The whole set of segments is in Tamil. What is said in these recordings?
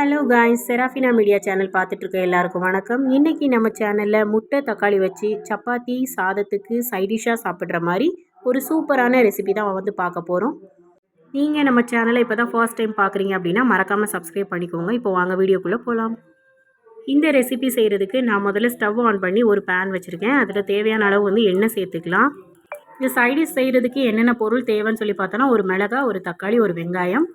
Hello guys Serafina media channel பார்த்துட்ருக்கேன் எல்லாருக்கும் வணக்கம். இன்றைக்கி நம்ம சேனலில் முட்டை தக்காளி வச்சு சப்பாத்தி சாதத்துக்கு சைடிஷாக சாப்பிட்ற மாதிரி ஒரு சூப்பரான ரெசிபி தான் வந்து பார்க்க போகிறோம் நீங்கள் நம்ம சேனலை இப்போ தான் ஃபர்ஸ்ட் டைம் பார்க்குறீங்க அப்படின்னா மறக்காமல் சப்ஸ்கிரைப் பண்ணிக்கோங்க. இப்போ வாங்க வீடியோக்குள்ளே போகலாம் இந்த ரெசிபி செய்கிறதுக்கு நான் முதல்ல ஸ்டவ் ஆன் பண்ணி ஒரு பேன் வச்சுருக்கேன். அதில் தேவையான அளவு வந்து எண்ணெய் சேர்த்துக்கலாம். இந்த சைடிஷ் செய்கிறதுக்கு என்னென்ன பொருள் தேவைன்னு சொல்லி பார்த்தோன்னா ஒரு மிளகா ஒரு தக்காளி ஒரு வெங்காயம்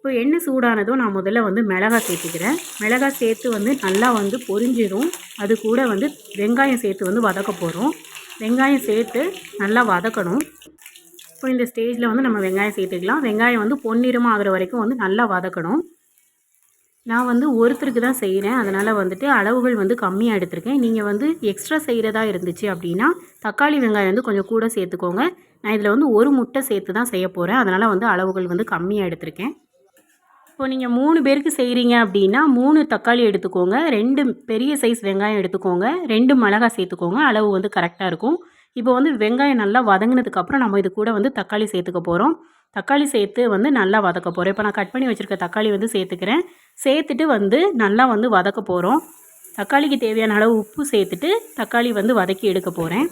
இப்போ எண்ணெய் சூடானதும் நான் முதல்ல வந்து மிளகாய் சேர்த்துக்கிறேன். மிளகாய் சேர்த்து வந்து நல்லா வந்து பொரிஞ்சிடும் அது கூட வந்து வெங்காயம் சேர்த்து வந்து வதக்க போகிறோம் வெங்காயம் சேர்த்து நல்லா வதக்கணும். இப்போ இந்த ஸ்டேஜில் வந்து நம்ம வெங்காயம் சேர்த்துக்கலாம். வெங்காயம் வந்து பொன்னிறமாக ஆகிற வரைக்கும் வந்து நல்லா வதக்கணும். நான் வந்து ஒருத்தருக்கு தான் செய்கிறேன் அதனால் வந்துட்டு அளவுகள் வந்து கம்மியாக எடுத்திருக்கேன். நீங்கள் வந்து எக்ஸ்ட்ரா செய்கிறதா இருந்துச்சு அப்படின்னா தக்காளி வெங்காயம் வந்து கொஞ்சம் கூட சேர்த்துக்கோங்க. நான் இதில் வந்து ஒரு முட்டை சேர்த்து தான் செய்ய போகிறேன் அதனால் வந்து அளவுகள் வந்து கம்மியாக எடுத்திருக்கேன். இப்போ நீங்கள் மூணு பேருக்கு செய்கிறீங்க அப்படின்னா மூணு தக்காளி எடுத்துக்கோங்க ரெண்டு பெரிய சைஸ் வெங்காயம் எடுத்துக்கோங்க ரெண்டு மிளகாய் சேர்த்துக்கோங்க அளவு வந்து கரெக்டாக இருக்கும். இப்போ வந்து வெங்காயம் நல்லா வதங்கினதுக்கப்புறம் நம்ம இது கூட வந்து தக்காளி சேர்த்துக்க போகிறோம் தக்காளி சேர்த்து வந்து நல்லா வதக்க போகிறோம் இப்போ நான் கட் பண்ணி வச்சுருக்க தக்காளி வந்து சேர்த்துக்கிறேன். சேர்த்துட்டு வந்து நல்லா வந்து வதக்க போகிறோம் தக்காளிக்கு தேவையான அளவு உப்பு சேர்த்துட்டு தக்காளி வந்து வதக்கி எடுக்க போகிறேன்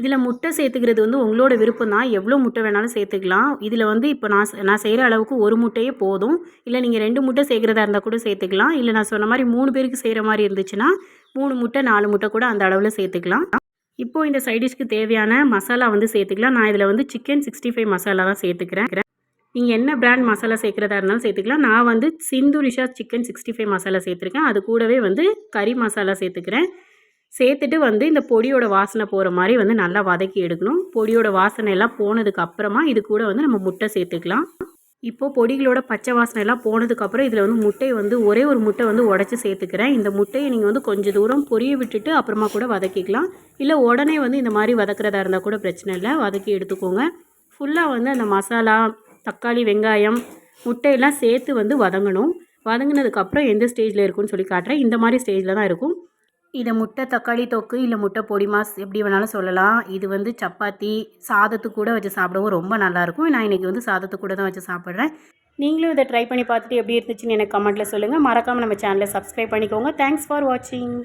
இதில் முட்டை சேர்த்துக்கிறது வந்து உங்களோட விருப்பம் தான். எவ்வளோ முட்டை வேணாலும் சேர்த்துக்கலாம். இதில் வந்து இப்போ நான் நான் செய்கிற அளவுக்கு ஒரு முட்டையே போதும். இல்லை நீங்கள் ரெண்டு முட்டை சேர்க்குறதா இருந்தால் கூட சேர்த்துக்கலாம். இல்லை நான் சொன்ன மாதிரி மூணு பேருக்கு செய்கிற மாதிரி இருந்துச்சுன்னா மூணு முட்டை நாலு முட்டை கூட அந்த அளவில் சேர்த்துக்கலாம். இப்போது இந்த சைடிஷ்க்கு தேவையான மசாலா வந்து சேர்த்துக்கலாம். நான் இதில் வந்து சிக்கன் சிக்ஸ்டி ஃபைவ் மசாலா தான் சேர்த்துக்கிறேன். நீங்கள் என்ன பிராண்ட் மசாலா சேர்க்குறதா இருந்தாலும் சேர்த்துக்கலாம். நான் வந்து சிந்துரிஷா சிக்கன் சிக்ஸ்டி ஃபைவ் மசாலா சேர்த்துருக்கேன். அது கூடவே வந்து கறி மசாலா சேர்த்துக்கிறேன். சேர்த்துட்டு வந்து இந்த பொடியோட வாசனை போகிற மாதிரி வந்து நல்லா வதக்கி எடுக்கணும். பொடியோட வாசனை எல்லாம் போனதுக்கு அப்புறமா இது கூட வந்து நம்ம முட்டை சேர்த்துக்கலாம். இப்போது பொடிகளோட பச்சை வாசனை எல்லாம் போனதுக்கப்புறம் இதில் வந்து முட்டையை வந்து ஒரே ஒரு முட்டை வந்து உடச்சி சேர்த்துக்கிறேன். இந்த முட்டையை நீங்கள் வந்து கொஞ்சம் தூரம் பொரிய விட்டுட்டு அப்புறமா கூட வதக்கிக்கலாம். இல்லை உடனே வந்து இந்த மாதிரி வதக்கிறதா இருந்தால் கூட பிரச்சனை இல்லை. வதக்கி எடுத்துக்கோங்க. ஃபுல்லாக வந்து அந்த மசாலா தக்காளி வெங்காயம் முட்டையெல்லாம் சேர்த்து வந்து வதங்கணும். வதங்கினதுக்கப்புறம் எந்த ஸ்டேஜில் இருக்குன்னு சொல்லி காட்டுறேன். இந்த மாதிரி ஸ்டேஜில் தான் இருக்கும். இதை முட்டை தக்காளி தொக்கு இல்லை முட்டை பொடி மாஸ் எப்படி வேணாலும் சொல்லலாம். இது வந்து சப்பாத்தி சாதத்து கூட வச்சு சாப்பிடவும் ரொம்ப நல்லாயிருக்கும். நான் இன்றைக்கி வந்து சாதத்து கூட தான் வச்சு சாப்பிட்றேன். நீங்களும் இதை ட்ரை பண்ணி பார்த்துட்டு எப்படி இருந்துச்சுன்னு எனக்கு கமெண்ட்டில் சொல்லுங்கள் மறக்காமல் நம்ம சேனலை சப்ஸ்கிரைப் பண்ணிக்கோங்க. தேங்க்ஸ் ஃபார் வாட்சிங்